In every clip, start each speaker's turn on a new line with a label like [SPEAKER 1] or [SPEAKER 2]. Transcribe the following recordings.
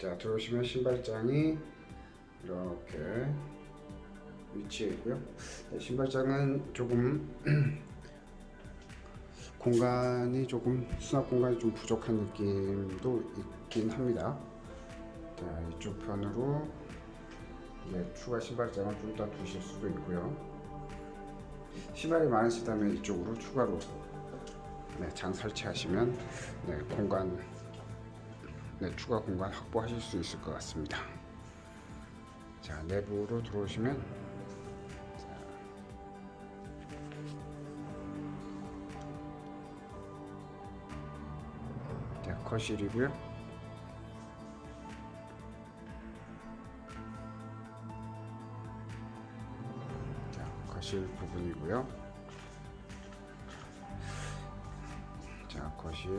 [SPEAKER 1] 자 들어오시면 신발장이 이렇게 위치해 있고요. 네, 신발장은 조금 공간이 조금 수납 공간이 좀 부족한 느낌도 있긴 합니다. 자 이쪽 편으로 이제 추가 신발장을 좀 더 두실 수도 있고요. 신발이 많으시다면 이쪽으로 추가로 네, 장 설치하시면 네, 공간 네, 추가 공간 확보하실 수 있을 것 같습니다. 자 내부로 들어오시면 자, 거실이고요. 자, 거실 부분이고요. 거실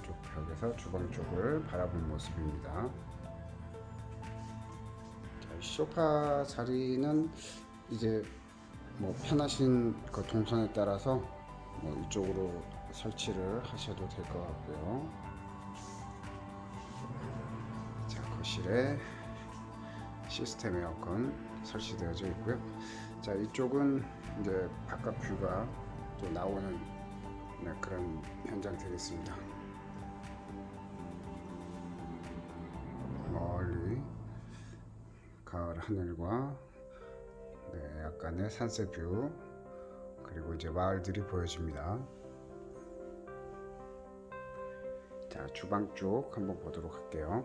[SPEAKER 1] 이쪽 벽에서 주방 쪽을 바라본 모습입니다. 소파 자리는 이제 뭐 편하신 그 동선에 따라서 뭐 이쪽으로 설치를 하셔도 될 것 같고요. 자, 거실에 시스템 에어컨 설치되어져 있고요. 자, 이쪽은 이제 바깥 뷰가 또 나오는 네, 그런 현장 되겠습니다. 멀리 가을 하늘과 네, 약간의 산세 뷰 그리고 이제 마을들이 보여집니다. 자, 주방 쪽 한번 보도록 할게요.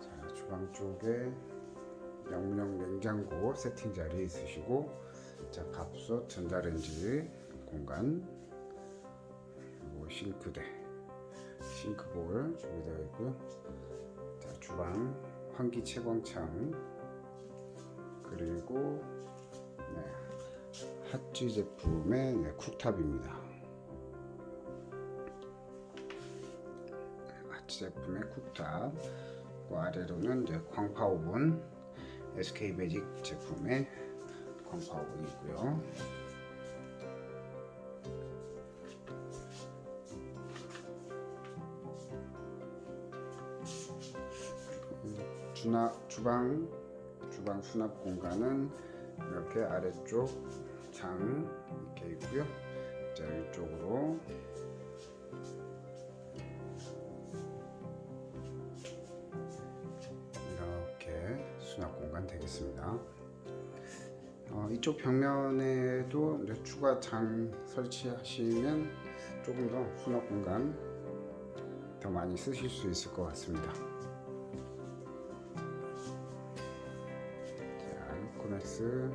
[SPEAKER 1] 자, 주방 쪽에 영문형 냉장고 세팅 자리 있으시고, 자, 밥솥, 전자레인지 공간, 그리고 싱크대, 싱크볼 준비되어 있고요. 자, 주방 환기 채광창, 그리고 네, 핫지 제품의 네, 쿡탑입니다. 핫지 제품의 쿡탑, 그 아래로는 이제 광파 오븐, SK 매직 제품의 광파 오븐이 있고요. 주나, 주방 주방 수납 공간은 이렇게 아래쪽 장 이렇게 있고요. 자 이쪽으로 이렇게 수납 공간 되겠습니다. 어, 이쪽 벽면에도 이제 추가 장 설치하시면 조금 더 수납 공간 더 많이 쓰실 수 있을 것 같습니다. 코넥스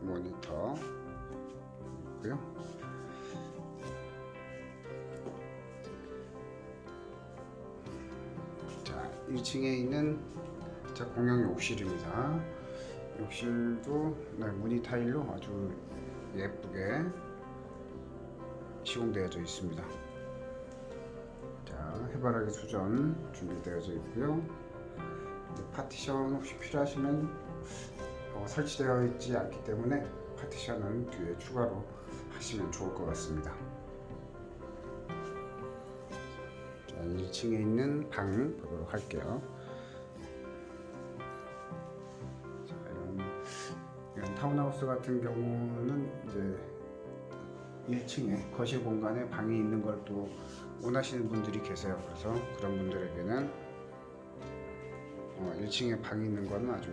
[SPEAKER 1] 모니터 있고요. 자, 1층에 있는 자 공용 욕실입니다. 욕실도 네, 무늬 타일로 아주 예쁘게 시공되어져 있습니다. 자, 해바라기 수전 준비되어져 있고요. 파티션 혹시 필요하시면 어, 설치되어 있지 않기 때문에 파티션은 뒤에 추가로 하시면 좋을 것 같습니다. 자, 1층에 있는 방 보도록 할게요. 자, 이런, 이런 타운하우스 같은 경우는 이제 1층에 거실 공간에 방이 있는 걸 또 원하시는 분들이 계세요. 그래서 그런 분들에게는 어, 1층에 방이 있는 거는 아주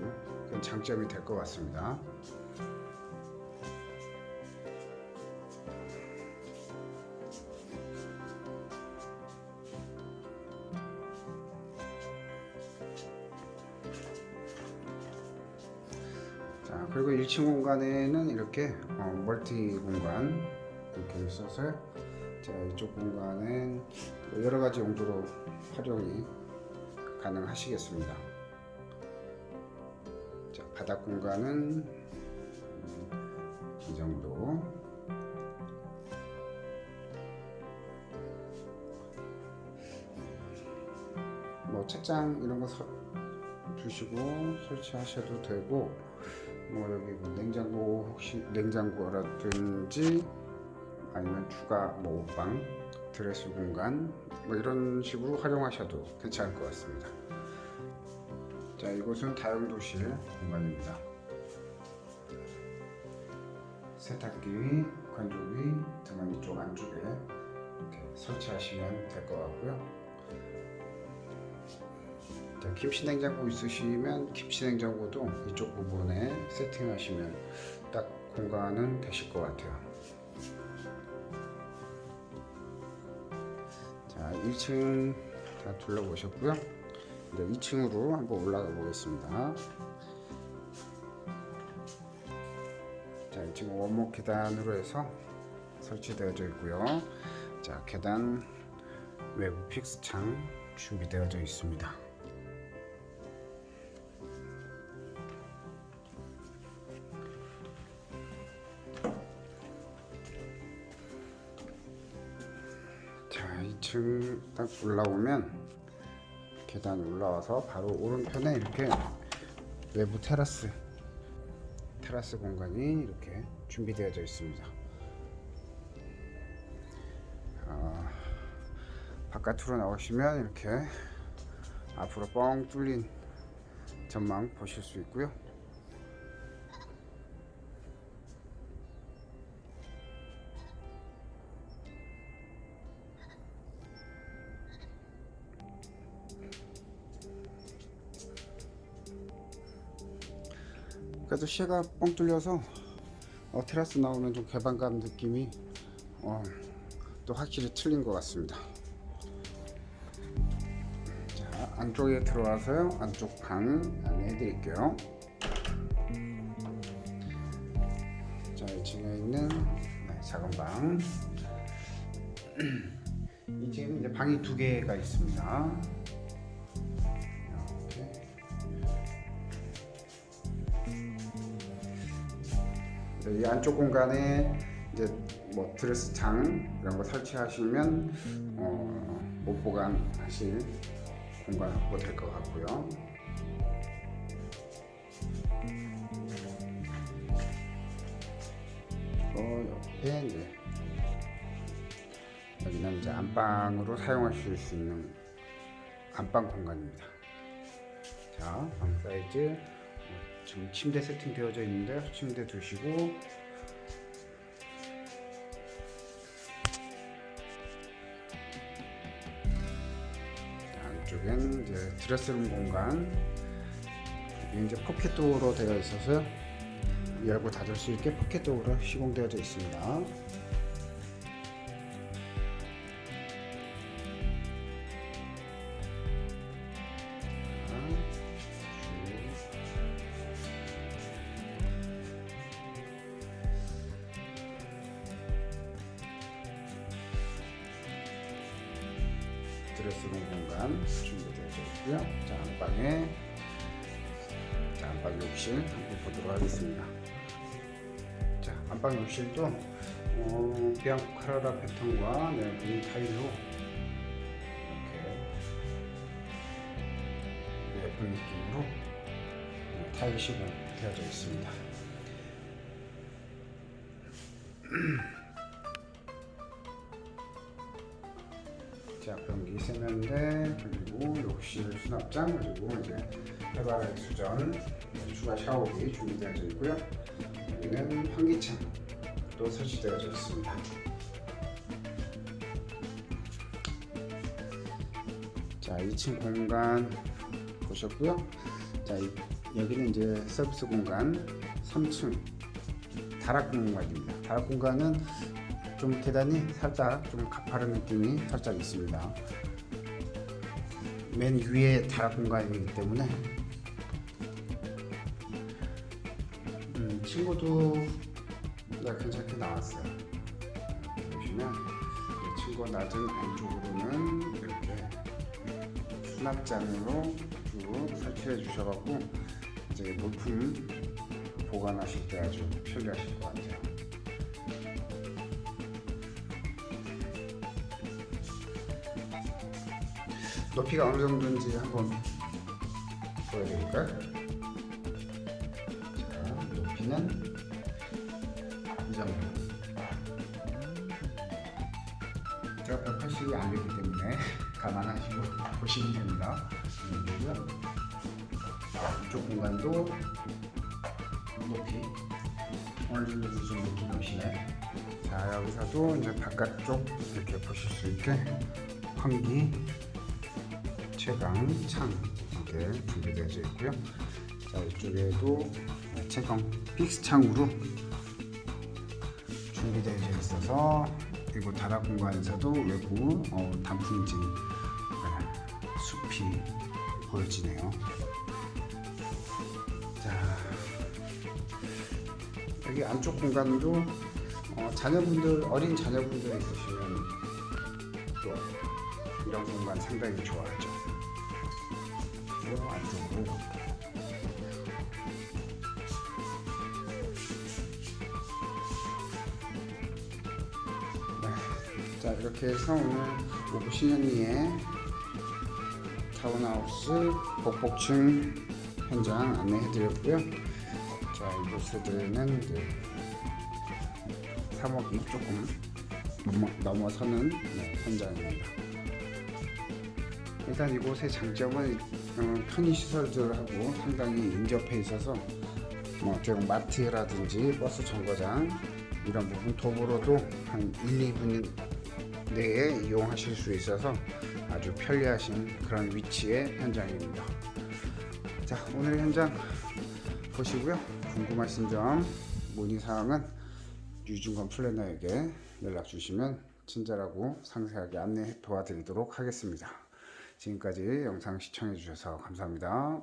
[SPEAKER 1] 큰 장점이 될 것 같습니다. 자 그리고 1층 공간에는 이렇게 어, 멀티 공간 이렇게 있어서 자 이쪽 공간은 여러 가지 용도로 활용이 가능하시겠습니다. 자 바닥 공간은 음, 이 정도. 뭐 책장 이런 거 서, 두시고 설치하셔도 되고 뭐 여기 뭐 냉장고 혹시 냉장고라든지 아니면 추가 뭐 옷방 드레스 공간 뭐 이런 식으로 활용하셔도 괜찮을 것 같습니다. 자, 이곳은 다용도실 공간입니다. 세탁기, 건조기 등은 이쪽 안쪽에 이렇게 설치하시면 될 것 같고요. 자, 김치 냉장고 있으시면 김치 냉장고도 이쪽 부분에 세팅하시면 딱 공간은 되실 것 같아요. 자, 1층 다 둘러보셨고요. 이제 2층으로 한번 올라가 보겠습니다. 자, 2층은 원목 계단으로 해서 설치되어져 있고요. 자, 계단 외부 픽스 창 준비되어져 있습니다. 자, 2층 딱 올라오면 계단 올라와서 바로 오른편에 이렇게 외부 테라스 테라스 공간이 이렇게 준비되어져 있습니다. 아, 바깥으로 나오시면 이렇게 앞으로 뻥 뚫린 전망 보실 수 있고요. 그래도 시야가 뻥 뚫려서 어, 테라스 나오면 좀 개방감 느낌이 어, 또 확실히 틀린 것 같습니다. 자 안쪽에 들어와서요 안쪽 방 안내해 드릴게요. 자 2층에 있는 네, 작은 방 2층에는 이제 방이 두 개가 있습니다. 이 안쪽 공간에 이제 뭐 드레스장 이런 거 설치하시면 어, 옷 보관하실 공간 확보 될것 같고요. 어, 옆에 이제 여기는 이제 안방으로 사용하실 수 있는 안방 공간입니다. 자, 방 사이즈 지금 침대 세팅 되어져 있는데 침대 두시고 자, 안쪽엔 이제 드레스룸 공간 이제 포켓도어로 되어 있어서요 열고 닫을 수 있게 포켓도어로 시공되어져 있습니다. 드레스룸 공간 준비되어 있고요. 자, 안방에 자, 안방 욕실 한번 보도록 하겠습니다. 자, 안방 욕실도 어, 비앙코 카라라 패턴과 네, 문 타일로 이렇게 예쁜 느낌으로 네, 타일 시공 되어져 있습니다. 자, 변기 세면대 그리고 욕실 수납장 그리고 이제 해바라기 수전 추가 샤워기 준비되어져 있고요. 여기는 환기창 또 설치되어져 있습니다. 자, 2층 공간 보셨고요. 자, 이- 여기는 이제 서비스 공간 3층 다락 공간입니다. 다락 공간은 좀 계단이 살짝 좀 가파른 느낌이 살짝 있습니다. 맨 위에 다락 공간이기 때문에 음, 친구도 네, 괜찮게 나왔어요. 보시면 이 친구 낮은 안쪽으로는 이렇게 수납장으로 쭉 설치해 주셔갖고 이제 물품 보관하실 때 아주 편리하실 것 같아요. 높이가 어느 정도인지 한번 보여드릴까요? 자, 높이는 이 정도. 제가 수납이 안 되기 때문에 감안하시고 보시면 됩니다. 이쪽 공간도 높이 어느 정도 좀 높이 보시네. 자 여기서도 이제 바깥쪽 이렇게 보실 수 있게 환기 채광 창 이렇게 준비되어 있고요. 자 이쪽에도 채광 픽스 창으로 준비되어 있어서 그리고 다락 공간에서도 외부 어, 단풍진 네, 숲이 보여지네요. 자 여기 안쪽 공간도 어, 자녀분들 어린 자녀분들 있으시면 또 이런 공간 상당히 좋아하죠. 그리고 안쪽으로 네. 자 이렇게 해서 오늘 오부신현리의 타운하우스 복복층 현장 안내해드렸고요. 자 이곳에는 이제 3억이 조금 넘어, 넘어서는 네, 현장입니다. 일단 이곳의 장점은 어, 편의 시설들하고 상당히 인접해 있어서 뭐 지금 마트라든지 버스 정거장 이런 부분 도보로도 한 1, 2분 내에 이용하실 수 있어서 아주 편리하신 그런 위치의 현장입니다. 자 오늘 현장 보시고요. 궁금하신 점 문의 사항은 유중건 플래너에게 연락 주시면 친절하고 상세하게 안내 도와드리도록 하겠습니다. 지금까지 영상 시청해 주셔서 감사합니다.